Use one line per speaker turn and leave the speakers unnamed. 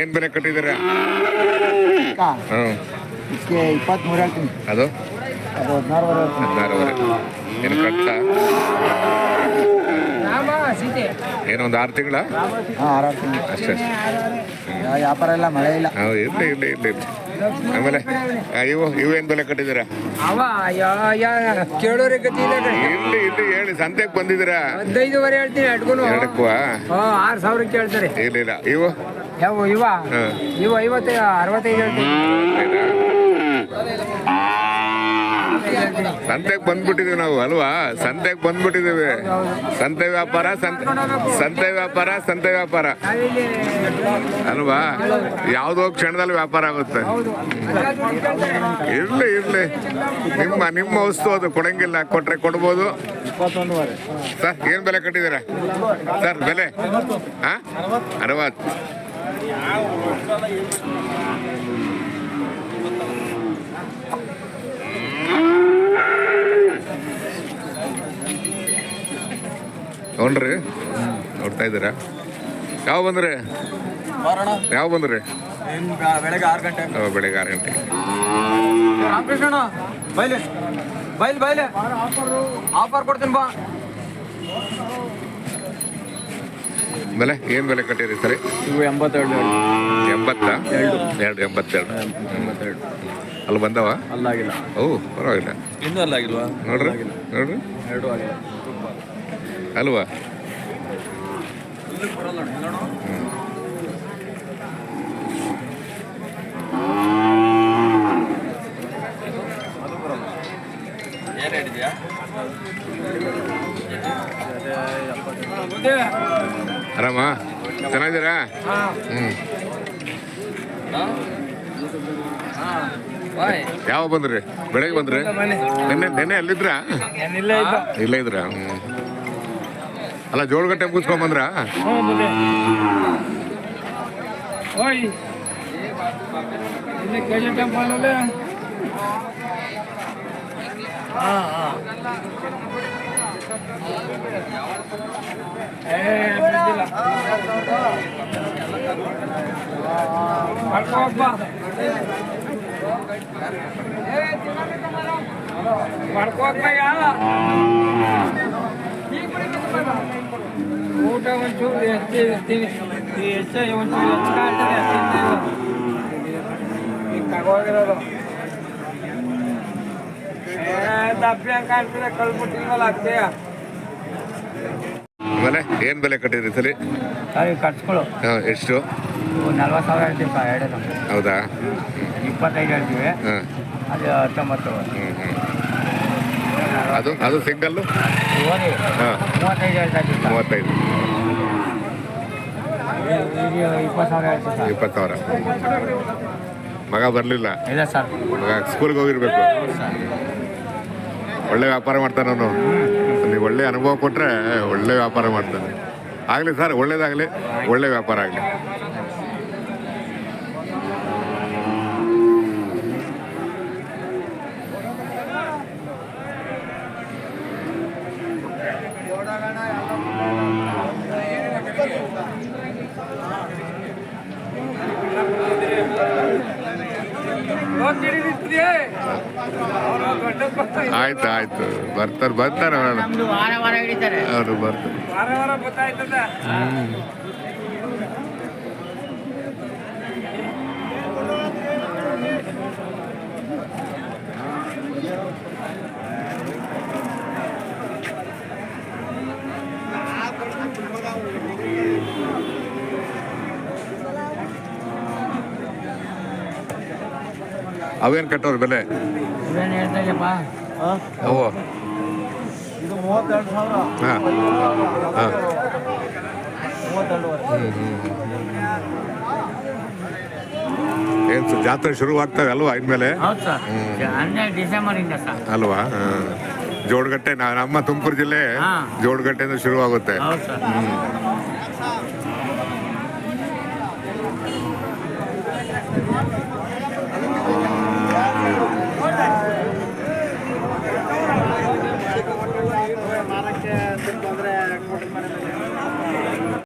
ಏನ್ ಬೆಲೆ ಕಟ್ಟಿದ್ದೀರಾ? ಹ್ಞೂ
ಇದಕ್ಕೆ ಇಪ್ಪತ್ತ್ಮೂರು ಹೇಳ್ತೀನಿ.
ಅದು?
ಅದು ಹದಿನಾರುವರೆ ಹೇಳ್ತೀನಿ.
ಹದಿನಾರುವರೆ. ಏನು ಕಟ್ಟ ಏನೋ ಒಂದು ಆರು ತಿಂಗಳ?
ಹಾಂ ಆರಾರು ತಿಂಗಳು.
ಅಷ್ಟೇ
ವ್ಯಾಪಾರ ಇಲ್ಲ ಮಳೆ ಇಲ್ಲ.
ಇರಲಿ ಇರಲಿ ಇರಲಿ. ಆಮೇಲೆ ಇವು ಇವು ಏನ್ ಬೆಲೆ ಕಟ್ಟಿದ್ದೀರಾ?
ಇಲ್ಲಿ ಕೇಳೋರೆ ಗತಿ ಇಲ್ಲ ಕಣೆ.
ಇರ್ಲಿ ಹೇಳಿ ಸಂತೆಗೆ ಬಂದಿದ್ದೀರಾ?
ಹದಿನೈದುವರೆ ಹೇಳ್ತೀನಿ ಅಡ್ಗುನು.
ಎರಡಕ್ಕೂ
ಹಾ ಆರು ಸಾವಿರ ಕೇಳ್ತಾರೆ.
ಇಲ್ಲ ಇಲ್ಲ. ಇವು?
ಯಾವ ಇವ?
ಹಾಂ.
ಇವ ಐವತ್ತೈ ಅರವತ್ತೈದು ಹೇಳ್ತೀನಿ.
ಸಂತೆಗೆ ಬಂದ್ಬಿಟ್ಟಿದೀವಿ ನಾವು, ಅಲ್ವಾ? ಸಂತೆಗೆ ಬಂದ್ಬಿಟ್ಟಿದೀವಿ. ಸಂತೆ ವ್ಯಾಪಾರ, ಸಂತೆ ಸಂತೆ ವ್ಯಾಪಾರ ಸಂತೆ ವ್ಯಾಪಾರ. ಅಲ್ವಾ? ಯಾವುದೋ ಕ್ಷಣದಲ್ಲಿ ವ್ಯಾಪಾರ ಆಗುತ್ತೆ.
ಇರಲಿ,
ಇರ್ಲಿ. ಇರ್ಲಿ ನಿಮ್ಮ ನಿಮ್ಮ ವಸ್ತು ಅದು, ಕೊಡಂಗಿಲ್ಲ. ಕೊಟ್ರೆ ಕೊಡ್ಬೋದು. ಸರ್, ಏನು ಬೆಲೆ ಕಟ್ಟಿದ್ದೀರ? ಸರ್, ಬೆಲೆ? ಹಾ? ಅರವತ್ತು. ನೋಡ್ರಿ ನೋಡ್ತಾ ಇದ್ದೀರ? ಯಾವ ಬಂದ್ರಿ? ಯಾವ ಬಂದ್ರಿ?
ಬೆಳಗ್ಗೆ ಆರು ಗಂಟೆ.
ಬೆಳಿಗ್ಗೆ ಆರು ಗಂಟೆ.
ರಾಮಕೃಷ್ಣ ಬೈಲೆ. ಬೈಲ್ ಬೈಲೆ. ಆಫರ್ ಕೊಡ್ತೀನಿ ಬಾ.
ಬೆಲೆ ಏನ್ ಬೆಲೆ ಕಟ್ಟಿರಿ ಸರಿ?
ಇವು ಎಂಬತ್ತೆರಡು
ಎಂಬತ್ತ? ಎರಡು. ಎಂಬತ್ತೆರಡು.
ಎಂಬತ್ತೆರಡು.
ಅಲ್ಲಿ ಬಂದವ?
ಅಲ್ಲಾಗಿಲ್ಲ.
ಓ ಪರವಾಗಿಲ್ಲ.
ಇನ್ನೂ ಅಲ್ಲಾಗಿಲ್ವಾ?
ನೋಡ್ರಿ ನೋಡ್ರಿ.
ಎರಡು ಆಗಿಲ್ಲ.
ಅಲ್ವಾ? ಆರಾಮ? ಚೆನ್ನಾಗಿದ್ದೀರಾ? ಹ್ಮ್. ಯಾವ ಬಂದ್ರಿ? ಬೆಳಗ್ಗೆ ಬಂದ್ರಿ? ನಿನ್ನೆ ನಿನ್ನೆ ಅಲ್ಲಿದ್ರಾ
ಇಲ್ಲ
ಇಲ್ಲ ಇದ್ರ? ಹ್ಮ್. ಅಲ್ಲ ಜೋಳಗಟ್ಟೆ ಗಂಟೆ ಬಂದ್ರ?
ಓಯ್. ಇಲ್ಲಿ ಕೆ ಜಿ ಟೆಂಪಲಲ್ಲಿ. ಹಾಂ ಹಾಂ. ಏ ಬಿದ್ದಿಲ್ಲ ಮಾಡ್ಕೋಪ್ಪ ಮಾಡ್ಕೋಪ್ಪ ಊಟ ಒಂಚೂರು ಹೆಚ್ಚು ಇರ್ತೀನಿ ಹೆಚ್ಚು ಒಂಚೂರು ಹೆಚ್ಚು ಕಾಣ್ತದೆ ಈಗ ತಗೋಗಿರೋದು ದಪ್ಪಿ ಕಾಣ್ತದೆ ಕಳ್ಬಿಟ್ಟಿಲ್ವಲ್ಲ ಅತ್ತೆಯ
ಆಮೇಲೆ ಏನ್ ಬೆಲೆ ಕಟ್ಟಿದ್ರಿ ಸರಿ
ಸರಿ ಕಟ್ಸ್ಕೊಳ್ಳು
ಹಾ, ಎಷ್ಟು?
ನಲ್ವತ್ತು ಸಾವಿರ ಹೇಳ್ತೀವಿ
ಹೌದಾ?
ಇಪ್ಪತ್ತೈದು ಹೇಳ್ತೀವಿ. ಅದು ಹತ್ತೊಂಬತ್ತು.
ಅದು ಅದು ಸಿಂಗಲ್ಲು ಹಾ.
ಮೂವತ್ತೈದು. ಇಪ್ಪತ್ತು ಸಾವಿರ.
ಮಗ ಬರಲಿಲ್ಲ?
ಇಲ್ಲ ಸರ್.
ಮಗ ಸ್ಕೂಲ್ಗೆ ಹೋಗಿರ್ಬೇಕು. ಒಳ್ಳೆ ವ್ಯಾಪಾರ ಮಾಡ್ತಾನೆ ಅವನು. ನೀವು ಒಳ್ಳೆ ಅನುಭವ ಕೊಟ್ಟರೆ ಒಳ್ಳೆ ವ್ಯಾಪಾರ ಮಾಡ್ತಾನೆ. ಆಗಲಿ ಸರ್ ಒಳ್ಳೇದಾಗಲಿ. ಒಳ್ಳೆ ವ್ಯಾಪಾರ ಆಗಲಿ. ಆಯ್ತು ಆಯ್ತು ಬರ್ತಾರೆ ಬರ್ತಾರೆ. ಅವರು ಬರ್ತಾರೆ ಅವೇನು ಕಟ್ಟೋರು ಬೆಲೆ?
ಓ
ಹಾಂ. ಹಾಂ. ಏನು ಜಾತ್ರೆ ಶುರುವಾಗ್ತವೆ ಅಲ್ವಾ ಇನ್ಮೇಲೆ?
ಹೌದು ಸರ್. ಹನ್ನೆರಡು ಡಿಸೆಂಬರಿಂದ ಸರ್.
ಅಲ್ವಾ? ಹಾಂ. ಜೋಡಗಟ್ಟೆ ನಮ್ಮ ತುಮಕೂರು ಜಿಲ್ಲೆ. ಜೋಡಗಟ್ಟೆಯಿಂದ ಶುರುವಾಗುತ್ತೆ.
ಹೌದು